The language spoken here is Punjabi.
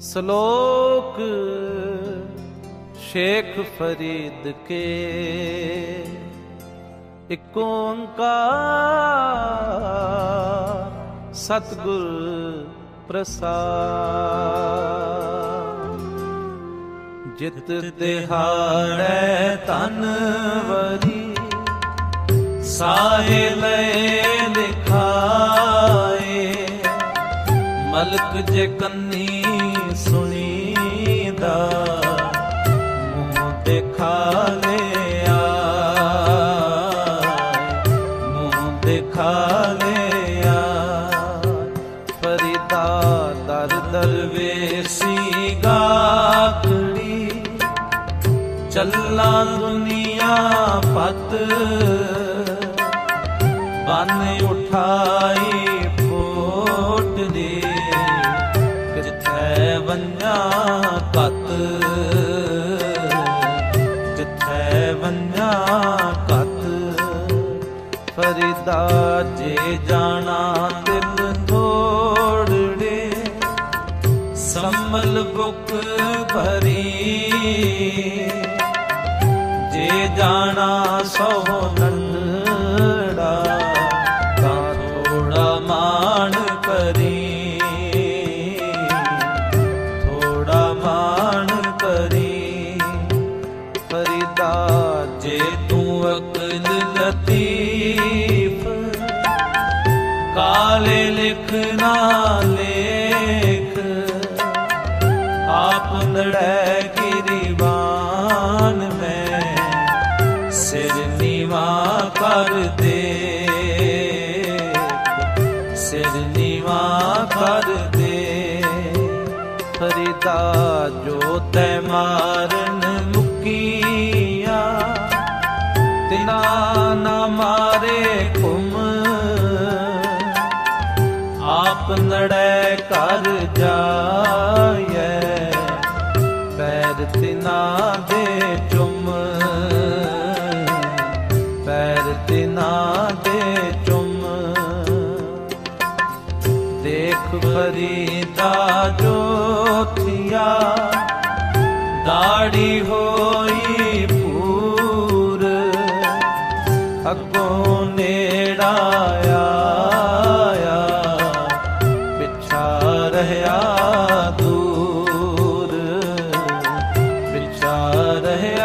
ਸ਼ਲੋਕ ਸ਼ੇਖ ਫਰੀਦ ਕੇ ਇਕ ਓੰਕਾਰ ਸਤਿਗੁਰ ਪ੍ਰਸਾਦ। ਜਿਤ ਤਿਹਾੜੈ ਤਨ ਵਰੀ ਸਾਹੇ ਲੈ ਲਿਖਾਏ, ਮਲਕ ਜੇ ਕੰਨੀ ਫਰੀਦਾ ਦਰ ਦਰਵੇਸੀ ਗਾਕੜੀ। ਚੱਲਾ ਦੁਨੀਆ ਪਤ। ਬਨ ਉਠਾਈ ਫੋਟ ਦੇ। ਜਿੱਥੇ ਵੰਨਾ ਕਤ ਜਿੱਥੇ ਵੰਨਾ ਕਤ ਫਰੀਦਾ ਜੇ ਜਾਣਾ ਜੇ ਜਾਣਾ ਸੋ ਨੰਦੜਾ ਤਾਂ ਥੋੜਾ ਮਾਣ ਕਰੀ। ਥੋੜਾ ਮਾਣ ਕਰੀ। ਫਰੀਦਾ ਜੇ ਤੂੰ ਅਕਲ ਲਤੀਫ, ਕਾਲੇ ਲਿਖਣਾ ਲੇਖ ਆਪ ਨੜੈ ਗਿਰੀਵਾਨ ਮੈਂ। ਸਿਰ ਨੀਵਾ ਕਰ ਦੇ ਸਿਰ ਨੀਵਾ ਕਰ ਦੇ ਫਰੀਦਾ ਜੋ ਤੈ ਮਾਰਨ ਮੁਕੀਆ। ਤਿਨਾ ਨਾ ਮਾਰੇ ਘੁਮ। ਆਪ ਨੜੈ ਕਰ ਜਾਏ ਤਿਨਾ ਦੇ ਚੁੰਮ। ਪੈਰ ਤਿਨਾ ਚੁੰਮ। ਦੇਖ ਫਰੀਦਾ ਜੋਤੀਆ, ਦਾੜੀ ਹੋਈ ਪੂਰ। ਅੱਗੋਂ ਨੇੜਾ ਪਿੱਛਾ ਰਹਿਆ रहे